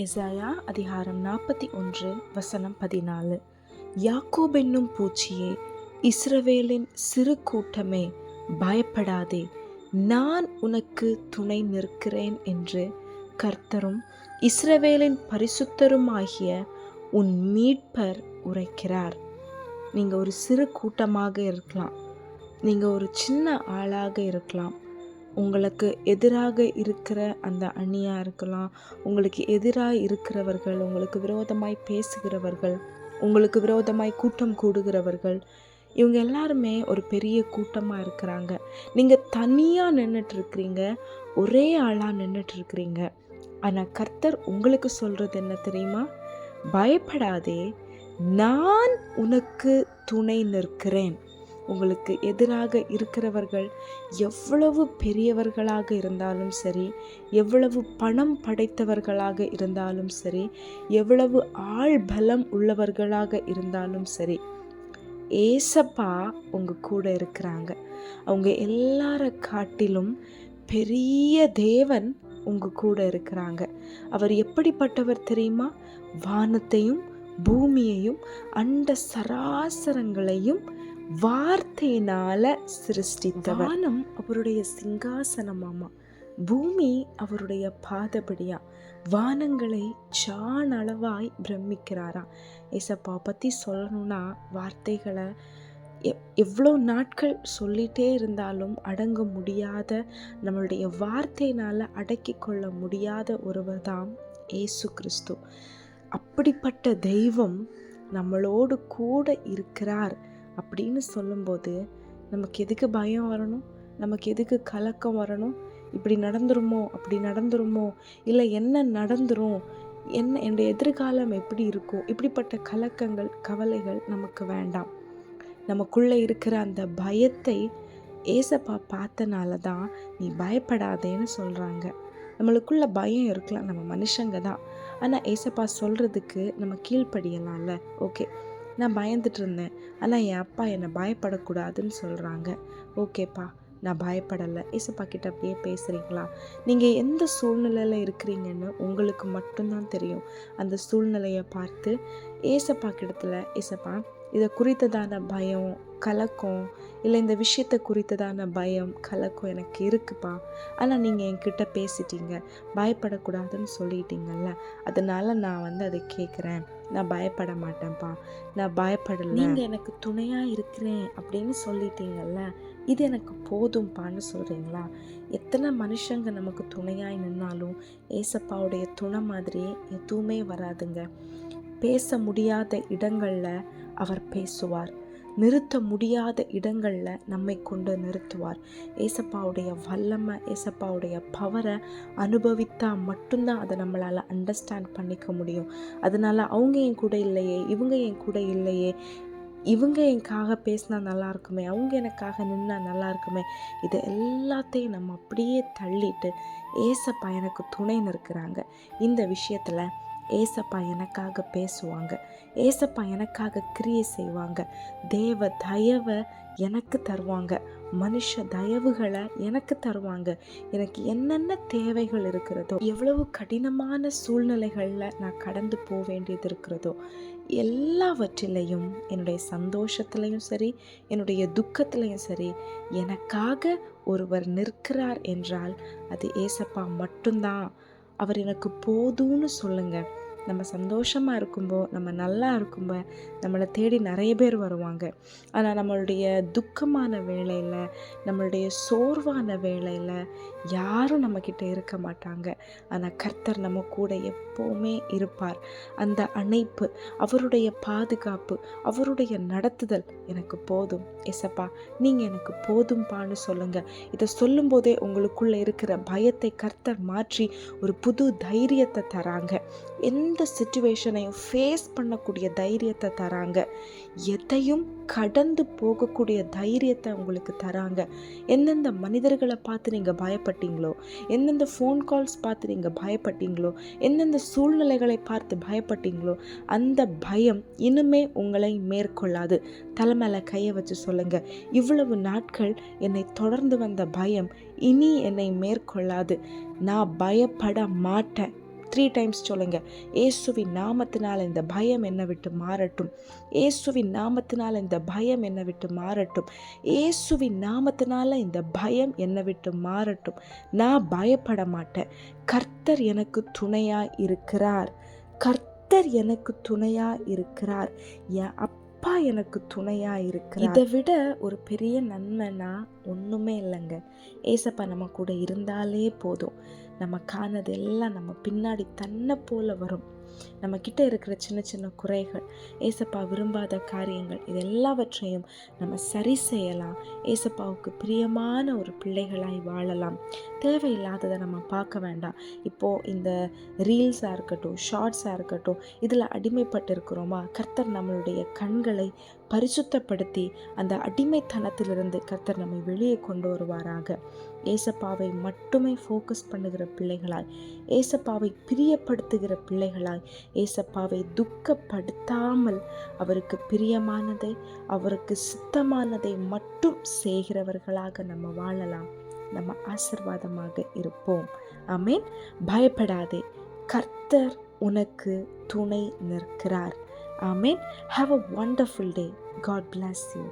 எசாயா அதிகாரம் நாற்பத்தி ஒன்று வசனம் பதினாலு. யாக்கோபென்னும் பூச்சியே இஸ்ரவேலின் சிறு கூட்டமே பயப்படாதே. நான் உனக்கு துணை நிற்கிறேன் என்று கர்த்தரும் இஸ்ரவேலின் பரிசுத்தருமாகிய உன் மீட்பர் உரைக்கிறார். நீங்கள் ஒரு சிறு கூட்டமாக இருக்கலாம். நீங்கள் ஒரு சின்ன ஆளாக இருக்கலாம். உங்களுக்கு எதிராக இருக்கிற அந்த அணியாக இருக்கலாம் உங்களுக்கு எதிராக இருக்கிறவர்கள் உங்களுக்கு விரோதமாய் பேசுகிறவர்கள் உங்களுக்கு விரோதமாய் கூட்டம் கூடுகிறவர்கள் இவங்க எல்லாருமே ஒரு பெரிய கூட்டமாக இருக்கிறாங்க. நீங்கள் தனியாக நின்றுட்டுருக்கிறீங்க ஒரே ஆளாக நின்றுட்டுருக்கிறீங்க ஆனால் கர்த்தர் உங்களுக்கு சொல்கிறது என்ன தெரியுமா? பயப்படாதே நான் உனக்கு துணை நிற்கிறேன். உங்களுக்கு எதிராக இருக்கிறவர்கள் எவ்வளவு பெரியவர்களாக இருந்தாலும் சரி எவ்வளவு பணம் படைத்தவர்களாக இருந்தாலும் சரி எவ்வளவு ஆள் பலம் உள்ளவர்களாக இருந்தாலும் சரி ஏசப்பா உங்க கூட இருக்கிறாங்க. அவங்க எல்லார காட்டிலும் பெரிய தேவன் உங்க கூட இருக்கிறாங்க. அவர் எப்படிப்பட்டவர் தெரியுமா? வானத்தையும் பூமியையும் அண்ட சராசரங்களையும் வார்த்தையினால சிருஷ்டித்தவர். வானம் அவருடைய சிங்காசனமாமா. பூமி அவருடைய பாதபடியா. வானங்களை சான் அளவாய் பிரமிக்கிறாரா. ஏசப்பா பற்றி சொல்லணும்னா வார்த்தைகளை எவ்வளோ நாட்கள் சொல்லிகிட்டே இருந்தாலும் அடங்க முடியாத நம்மளுடைய வார்த்தையினால் அடக்கி கொள்ள முடியாத ஒருவர் தான் ஏசு கிறிஸ்து. அப்படிப்பட்ட தெய்வம் நம்மளோடு கூட இருக்கிறார். அப்படின்னு சொல்லும்போது நமக்கு எதுக்கு பயம் வரணும்? நமக்கு எதுக்கு கலக்கம் வரணும்? இப்படி நடந்துருமோ? அப்படி நடந்துருமோ? இல்லை என்ன நடந்துரும்? என்ன என்னுடைய எதிர்காலம் எப்படி இருக்கும் இப்படிப்பட்ட கலக்கங்கள் கவலைகள் நமக்கு வேண்டாம். நமக்குள்ளே இருக்கிற அந்த பயத்தை ஏசப்பா பார்த்தனால தான் நீ பயப்படாதேன்னு சொல்கிறாங்க நம்மளுக்குள்ள பயம் இருக்கலாம். நம்ம மனுஷங்க தான். ஆனால் ஏசப்பா சொல்கிறதுக்கு நம்ம கீழ்ப்படியலாம்ல. ஓகே. நான் பயந்துட்டு இருந்தேன். ஆனால் என் அப்பா என்னை பயப்படக்கூடாதுன்னு சொல்கிறாங்க ஓகேப்பா நான் பயப்படலை. இசப்பா கிட்ட அப்படியே பேசுகிறீங்களா நீங்கள் எந்த சூழ்நிலையில் இருக்கிறீங்கன்னு உங்களுக்கு மட்டும்தான் தெரியும். அந்த சூழ்நிலையை பார்த்து ஏசப்பா கிட்டத்தில் ஏசப்பா இதை குறித்ததான பயம் கலக்கம் இல்லை இந்த விஷயத்தை குறித்ததான பயம் கலக்கம் எனக்கு இருக்குப்பா. ஆனால் நீங்கள் என்கிட்ட பேசிட்டீங்க. பயப்படக்கூடாதுன்னு சொல்லிட்டீங்கல்ல. அதனால் நான் வந்து அதை கேட்குறேன் நான் பயப்பட மாட்டேன்ப்பா நான் பயப்படலை. நீங்கள் எனக்கு துணையாக இருக்கிறேன் அப்படின்னு சொல்லிட்டீங்கல்ல இது எனக்கு போதும்ப்பான்னு சொல்கிறீங்களா எத்தனை மனுஷங்க நமக்கு துணையாய் நின்னாலும் ஏசப்பாவுடைய துணை மாதிரியே எதுவுமே வராதுங்க. பேச முடியாத இடங்களில் அவர் பேசுவார். நிறுத்த முடியாத இடங்களில் நம்மை கொண்டு நிறுத்துவார். ஏசப்பாவுடைய வல்லமை ஏசப்பாவுடைய பவரை அனுபவித்தால் மட்டும்தான் அதை நம்மளால் அண்டர்ஸ்டாண்ட் பண்ணிக்க முடியும். அதனால் அவங்க என் கூட இல்லையே இவங்க என் கூட இல்லையே இவங்க எனக்காக பேசினா நல்லா இருக்குமே அவங்க எனக்காக நின்னா நல்லா இருக்குமே இது எல்லாத்தையும் நம்ம அப்படியே தள்ளிட்டு ஏசப்பா எனக்கு துணை இருக்கிறாங்க இந்த விஷயத்தில் ஏசப்பா எனக்காக பேசுவாங்க. ஏசப்பா எனக்காக கிரியை செய்வாங்க. தேவ தயவை எனக்கு தருவாங்க. மனுஷ தயவுகளை எனக்கு தருவாங்க. எனக்கு என்னென்ன தேவைகள் இருக்கிறதோ எவ்வளவு கடினமான சூழ்நிலைகளில் நான் கடந்து போக வேண்டியது இருக்கிறதோ எல்லாவற்றிலையும் என்னுடைய சந்தோஷத்துலையும் சரி என்னுடைய துக்கத்துலையும் சரி எனக்காக ஒருவர் நிற்கிறார் என்றால் அது ஏசப்பா மட்டும்தான். அவர் எனக்கு போதும்னு சொல்லுங்கள் நம்ம சந்தோஷமாக இருக்கும்போ நம்ம நல்லா இருக்கும்போ நம்மளை தேடி நிறைய பேர் வருவாங்க. ஆனால் நம்மளுடைய துக்கமான வேலையில் நம்மளுடைய சோர்வான வேலையில் யாரும் நம்மக்கிட்ட இருக்க மாட்டாங்க. ஆனால் கர்த்தர் நம்ம கூட எப்போவுமே இருப்பார். அந்த அணைப்பு அவருடைய பாதுகாப்பு அவருடைய நடத்துதல் எனக்கு போதும். எசப்பா நீங்கள் எனக்கு போதும்பான்னு சொல்லுங்கள் இதை சொல்லும்போதே உங்களுக்குள்ளே இருக்கிற பயத்தை கர்த்தர் மாற்றி ஒரு புது தைரியத்தை தராங்க. எந்த சுச்சுவேஷனையும் ஃபேஸ் பண்ணக்கூடிய தைரியத்தை தராங்க. எதையும் கடந்து போகக்கூடிய தைரியத்தை உங்களுக்கு தராங்க. எந்தெந்த மனிதர்களை பார்த்து நீங்கள் பயப்பட்டீங்களோ எந்தெந்த ஃபோன் கால்ஸ் பார்த்து நீங்கள் பயப்பட்டீங்களோ எந்தெந்த சூழ்நிலைகளை பார்த்து பயப்பட்டீங்களோ அந்த பயம் இனிமே உங்களை மேற்கொள்ளாது. தலைமையில் கையை வச்சு சொல்லுங்கள் இவ்வளவு நாட்கள் என்னை தொடர்ந்து வந்த பயம் இனி என்னை மேற்கொள்ளாது. நான் பயப்பட மாட்டேன். த்ரீ டைம்ஸ் சொல்லுங்க. ஏசுவின் நாமத்தினால் இந்த பயம் என்னை விட்டு மாறட்டும். ஏசுவின் நாமத்தினால் இந்த பயம் என்னை விட்டு மாறட்டும். ஏசுவின் நாமத்தினால இந்த பயம் என்னை விட்டு மாறட்டும். நான் பயப்பட மாட்டேன். கர்த்தர் எனக்கு துணையாக இருக்கிறார். கர்த்தர் எனக்கு துணையாக இருக்கிறார். என் அப்பா எனக்கு துணையா இருக்கு இதை விட ஒரு பெரிய நன்மைனா ஒன்றுமே இல்லைங்க. ஏசப்பா நம்ம கூட இருந்தாலே போதும். நம்ம காணது எல்லாம் நம்ம பின்னாடி தன்னை போல வரும். நம்ம கிட்ட இருக்கிற சின்ன சின்ன குறைகள் ஏசப்பா விரும்பாத காரியங்கள் இது எல்லாவற்றையும் நம்ம சரி செய்யலாம். ஏசப்பாவுக்கு பிரியமான ஒரு பிள்ளைகளாய் வாழலாம். தேவையில்லாததை நம்ம பார்க்க வேண்டாம். இப்போது இந்த ரீல்ஸாக இருக்கட்டும் ஷார்ட்ஸாக இருக்கட்டும் இதில் அடிமைப்பட்டு இருக்கிறோமா கர்த்தர் நம்மளுடைய கண்களை பரிசுத்தப்படுத்தி அந்த அடிமைத்தனத்திலிருந்து கர்த்தர் நம்மை வெளியே கொண்டு வருவாராக. ஏசப்பாவை மட்டுமே ஃபோக்கஸ் பண்ணுகிற பிள்ளைகளாய் ஏசப்பாவை பிரியப்படுத்துகிற பிள்ளைகளாய் ஏசப்பாவை துக்கப்படுத்தாமல் அவருக்கு பிரியமானதை அவருக்கு சித்தமானதை மட்டும் செய்கிறவர்களாக நம்ம வாழலாம். நம்ம ஆசிர்வாதமாக இருப்போம். ஆமீன். பயப்படாதே. கர்த்தர் உனக்கு துணை நிற்கிறார். ஆமீன். Have a wonderful day God bless you